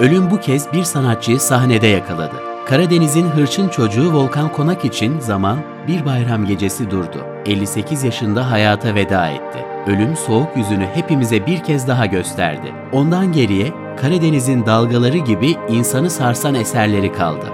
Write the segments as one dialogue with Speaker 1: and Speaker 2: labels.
Speaker 1: Ölüm bu kez bir sanatçıyı sahnede yakaladı. Karadeniz'in hırçın çocuğu Volkan Konak için zaman bir bayram gecesi durdu. 58 yaşında hayata veda etti. Ölüm soğuk yüzünü hepimize bir kez daha gösterdi. Ondan geriye Karadeniz'in dalgaları gibi insanı sarsan eserleri kaldı.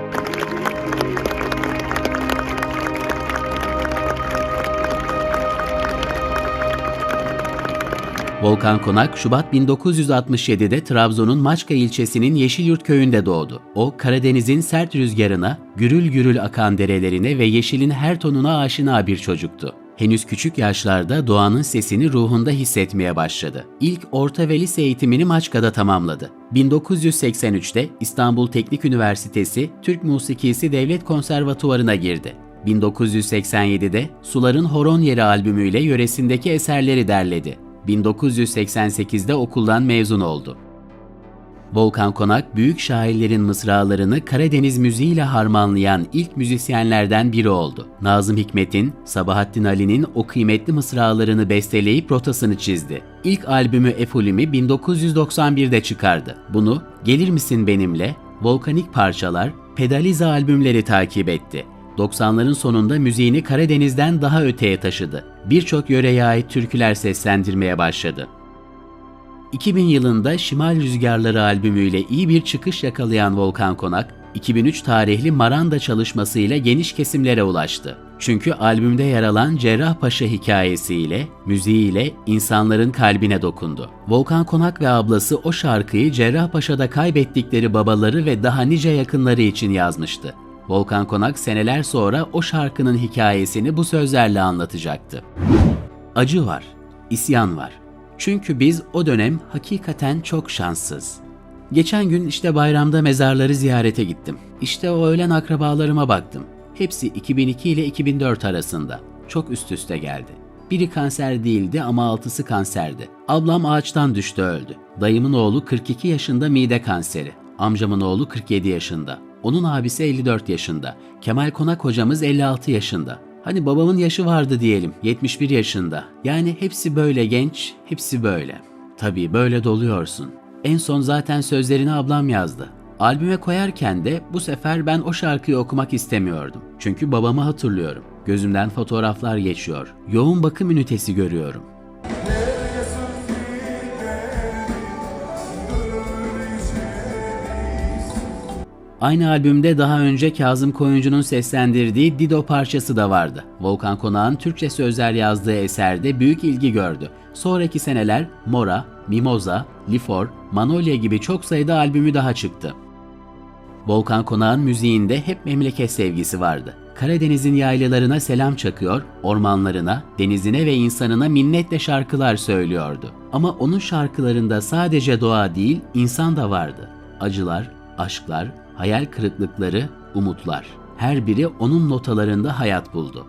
Speaker 1: Volkan Konak, Şubat 1967'de Trabzon'un Maçka ilçesinin Yeşilyurt köyünde doğdu. O, Karadeniz'in sert rüzgarına, gürül gürül akan derelerine ve yeşilin her tonuna aşina bir çocuktu. Henüz küçük yaşlarda doğanın sesini ruhunda hissetmeye başladı. İlk orta ve lise eğitimini Maçka'da tamamladı. 1983'te İstanbul Teknik Üniversitesi Türk Musikisi Devlet Konservatuvarı'na girdi. 1987'de Suların Horon Yeri albümüyle yöresindeki eserleri derledi. 1988'de okuldan mezun oldu. Volkan Konak, büyük şairlerin mısralarını Karadeniz müziğiyle harmanlayan ilk müzisyenlerden biri oldu. Nazım Hikmet'in, Sabahattin Ali'nin o kıymetli mısralarını besteleyip rotasını çizdi. İlk albümü Efulimi 1991'de çıkardı. Bunu Gelir Misin Benimle, Volkanik Parçalar, Pedalize albümleri takip etti. 90'ların sonunda müziğini Karadeniz'den daha öteye taşıdı. Birçok yöreye ait türküler seslendirmeye başladı. 2000 yılında Şimal Rüzgarları albümüyle iyi bir çıkış yakalayan Volkan Konak, 2003 tarihli Maranda çalışmasıyla geniş kesimlere ulaştı. Çünkü albümde yer alan Cerrahpaşa hikayesiyle, müziğiyle insanların kalbine dokundu. Volkan Konak ve ablası o şarkıyı Cerrahpaşa'da kaybettikleri babaları ve daha nice yakınları için yazmıştı. Volkan Konak seneler sonra o şarkının hikayesini bu sözlerle anlatacaktı. Acı var, isyan var. Çünkü biz o dönem hakikaten çok şanssız. Geçen gün işte bayramda mezarları ziyarete gittim. İşte o ölen akrabalarıma baktım. Hepsi 2002 ile 2004 arasında. Çok üst üste geldi. Biri kanser değildi ama altısı kanserdi. Ablam ağaçtan düştü öldü. Dayımın oğlu 42 yaşında mide kanseri. Amcamın oğlu 47 yaşında. Onun abisi 54 yaşında. Kemal Konak hocamız 56 yaşında. Hani babamın yaşı vardı diyelim, 71 yaşında. Yani hepsi böyle genç, hepsi böyle. Tabii böyle doluyorsun. En son zaten sözlerini ablam yazdı. Albüme koyarken de bu sefer ben o şarkıyı okumak istemiyordum. Çünkü babamı hatırlıyorum. Gözümden fotoğraflar geçiyor. Yoğun bakım ünitesi görüyorum. Aynı albümde daha önce Kazım Koyuncu'nun seslendirdiği Dido parçası da vardı. Volkan Konak'ın Türkçe sözler yazdığı eserde büyük ilgi gördü. Sonraki seneler Mora, Mimoza, Lifor, Manolya gibi çok sayıda albümü daha çıktı. Volkan Konak'ın müziğinde hep memleket sevgisi vardı. Karadeniz'in yaylalarına selam çakıyor, ormanlarına, denizine ve insanına minnetle şarkılar söylüyordu. Ama onun şarkılarında sadece doğa değil, insan da vardı. Acılar, aşklar, hayal kırıklıkları, umutlar. Her biri onun notalarında hayat buldu.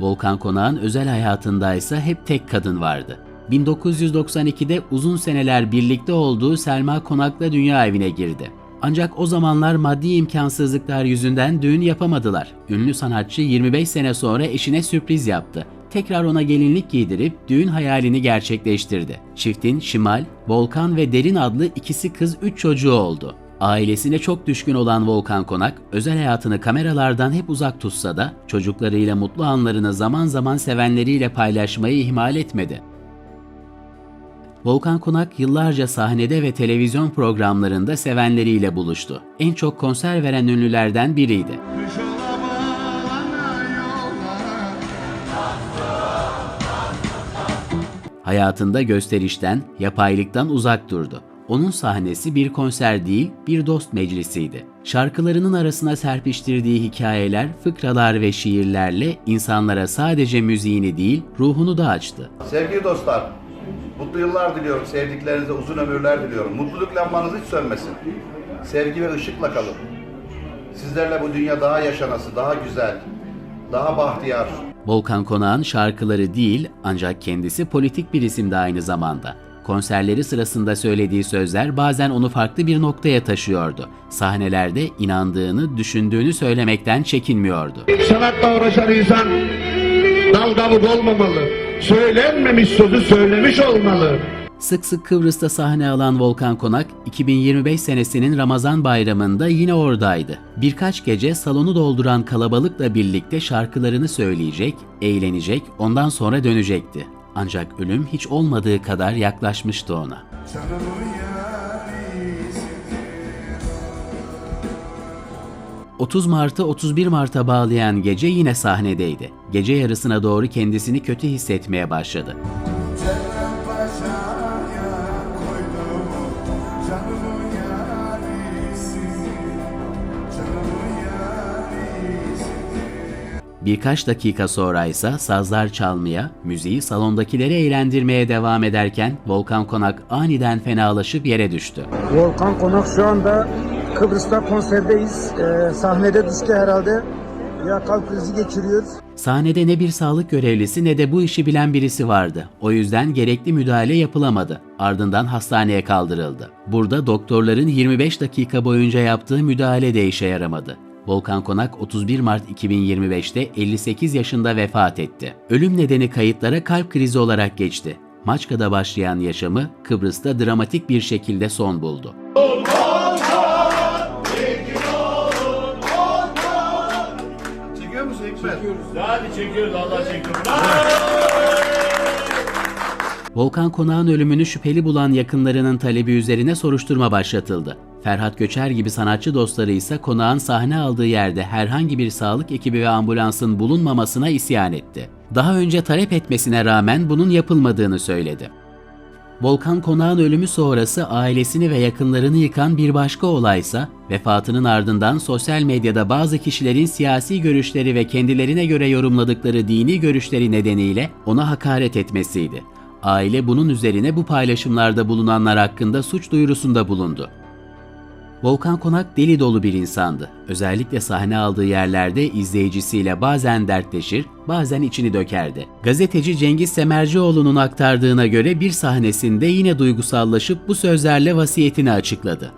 Speaker 1: Volkan Konak'ın özel hayatındaysa hep tek kadın vardı. 1992'de uzun seneler birlikte olduğu Selma Konak'la dünya evine girdi. Ancak o zamanlar maddi imkansızlıklar yüzünden düğün yapamadılar. Ünlü sanatçı 25 sene sonra eşine sürpriz yaptı. Tekrar ona gelinlik giydirip düğün hayalini gerçekleştirdi. Çiftin Şimal, Volkan ve Derin adlı ikisi kız 3 çocuğu oldu. Ailesine çok düşkün olan Volkan Konak, özel hayatını kameralardan hep uzak tutsa da çocuklarıyla mutlu anlarını zaman zaman sevenleriyle paylaşmayı ihmal etmedi. Volkan Konak yıllarca sahnede ve televizyon programlarında sevenleriyle buluştu. En çok konser veren ünlülerden biriydi. Hayatında gösterişten, yapaylıktan uzak durdu. Onun sahnesi bir konser değil, bir dost meclisiydi. Şarkılarının arasına serpiştirdiği hikayeler, fıkralar ve şiirlerle insanlara sadece müziğini değil, ruhunu da açtı.
Speaker 2: Sevgili dostlar, mutlu yıllar diliyorum. Sevdiklerinize uzun ömürler diliyorum. Mutluluk lambanız hiç sönmesin. Sevgi ve ışıkla kalın. Sizlerle bu dünya daha yaşanası, daha güzel, daha bahtiyar.
Speaker 1: Volkan Konak'ın şarkıları değil ancak kendisi politik bir isim de aynı zamanda. Konserleri sırasında söylediği sözler bazen onu farklı bir noktaya taşıyordu. Sahnelerde inandığını, düşündüğünü söylemekten çekinmiyordu.
Speaker 3: Sanatla uğraşan insan dal davul olmamalı. Söylenmemiş sözü söylemiş olmalı.
Speaker 1: Sık sık Kıbrıs'ta sahne alan Volkan Konak, 2025 senesinin Ramazan bayramında yine oradaydı. Birkaç gece salonu dolduran kalabalıkla birlikte şarkılarını söyleyecek, eğlenecek, ondan sonra dönecekti. Ancak ölüm hiç olmadığı kadar yaklaşmıştı ona. 30 Mart'ı 31 Mart'a bağlayan gece yine sahnedeydi. Gece yarısına doğru kendisini kötü hissetmeye başladı.
Speaker 4: Cennet Paşa'ya
Speaker 1: Birkaç dakika sonra ise sazlar çalmaya, müziği salondakileri eğlendirmeye devam ederken Volkan Konak aniden fenalaşıp yere düştü.
Speaker 5: Volkan Konak şu anda Kıbrıs'ta konserdeyiz. Ee, sahnede düştü herhalde. Ya kalp krizi geçiriyor.
Speaker 1: Sahnede ne bir sağlık görevlisi ne de bu işi bilen birisi vardı. O yüzden gerekli müdahale yapılamadı. Ardından hastaneye kaldırıldı. Burada doktorların 25 dakika boyunca yaptığı müdahale de işe yaramadı. Volkan Konak 31 Mart 2025'te 58 yaşında vefat etti. Ölüm nedeni kayıtlara kalp krizi olarak geçti. Maçka'da başlayan yaşamı Kıbrıs'ta dramatik bir şekilde son buldu.
Speaker 2: Çekiyor musun Hikmet?
Speaker 6: Hadi çekiyoruz Allah çekiyoruz.
Speaker 1: Volkan Konak'ın ölümünü şüpheli bulan yakınlarının talebi üzerine soruşturma başlatıldı. Ferhat Göçer gibi sanatçı dostları ise konağın sahne aldığı yerde herhangi bir sağlık ekibi ve ambulansın bulunmamasına isyan etti. Daha önce talep etmesine rağmen bunun yapılmadığını söyledi. Volkan Konak'ın ölümü sonrası ailesini ve yakınlarını yıkan bir başka olaysa, vefatının ardından sosyal medyada bazı kişilerin siyasi görüşleri ve kendilerine göre yorumladıkları dini görüşleri nedeniyle ona hakaret etmesiydi. Aile bunun üzerine bu paylaşımlarda bulunanlar hakkında suç duyurusunda bulundu. Volkan Konak deli dolu bir insandı. Özellikle sahne aldığı yerlerde izleyicisiyle bazen dertleşir, bazen içini dökerdi. Gazeteci Cengiz Semercioğlu'nun aktardığına göre bir sahnesinde yine duygusallaşıp bu sözlerle vasiyetini açıkladı.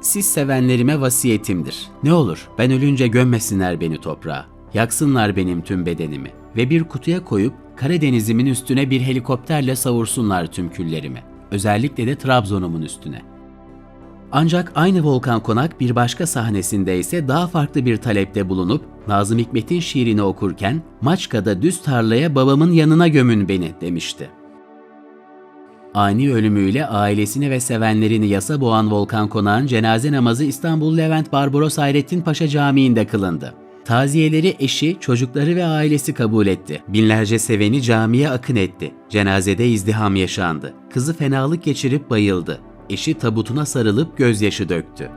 Speaker 1: Siz sevenlerime vasiyetimdir. Ne olur ben ölünce gömmesinler beni toprağa. Yaksınlar benim tüm bedenimi ve bir kutuya koyup Karadeniz'imin üstüne bir helikopterle savursunlar tüm küllerimi. Özellikle de Trabzon'umun üstüne. Ancak aynı Volkan Konak bir başka sahnesinde ise daha farklı bir talepte bulunup Nazım Hikmet'in şiirini okurken Maçka'da düz tarlaya babamın yanına gömün beni demişti. Ani ölümüyle ailesini ve sevenlerini yasa boğan Volkan Konak'ın cenaze namazı İstanbul Levent Barbaros Hayrettin Paşa Camii'nde kılındı. Taziyeleri eşi, çocukları ve ailesi kabul etti. Binlerce seveni camiye akın etti. Cenazede izdiham yaşandı. Kızı fenalık geçirip bayıldı. Eşi tabutuna sarılıp gözyaşı döktü.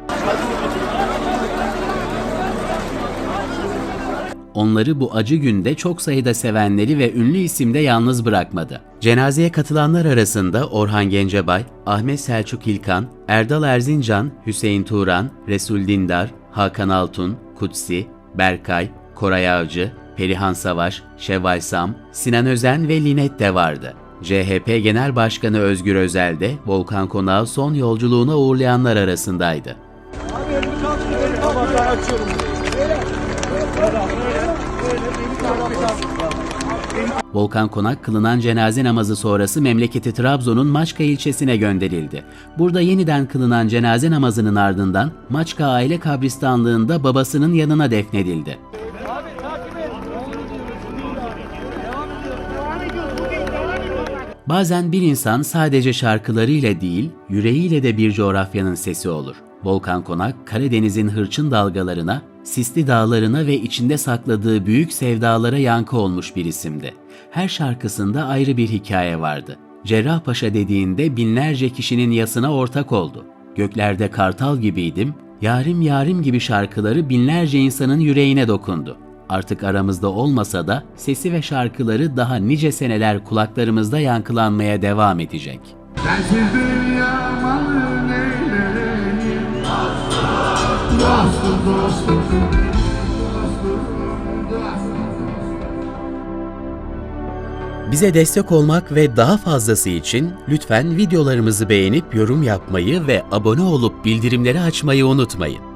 Speaker 1: Onları bu acı günde çok sayıda sevenleri ve ünlü isimde yalnız bırakmadı. Cenazeye katılanlar arasında Orhan Gencebay, Ahmet Selçuk İlkan, Erdal Erzincan, Hüseyin Turan, Resul Dindar, Hakan Altun, Kutsi, Berkay, Koray Avcı, Perihan Savaş, Şevval Sam, Sinan Özen ve Linet de vardı. CHP Genel Başkanı Özgür Özel de Volkan Konak'ı son yolculuğuna uğurlayanlar arasındaydı. Volkan Konak kılınan cenaze namazı sonrası memleketi Trabzon'un Maçka ilçesine gönderildi. Burada yeniden kılınan cenaze namazının ardından Maçka aile kabristanlığında babasının yanına defnedildi. Bazen bir insan sadece şarkılarıyla değil, yüreğiyle de bir coğrafyanın sesi olur. Volkan Konak, Karadeniz'in hırçın dalgalarına, sisli dağlarına ve içinde sakladığı büyük sevdalara yankı olmuş bir isimdi. Her şarkısında ayrı bir hikaye vardı. Cerrahpaşa dediğinde binlerce kişinin yasına ortak oldu. Göklerde kartal gibiydim, yarim yarim gibi şarkıları binlerce insanın yüreğine dokundu. Artık aramızda olmasa da sesi ve şarkıları daha nice seneler kulaklarımızda yankılanmaya devam edecek.
Speaker 3: Sensiz dünya malı neyleyim Dostum dostum
Speaker 1: Bize destek olmak ve daha fazlası için lütfen videolarımızı beğenip yorum yapmayı ve abone olup bildirimleri açmayı unutmayın.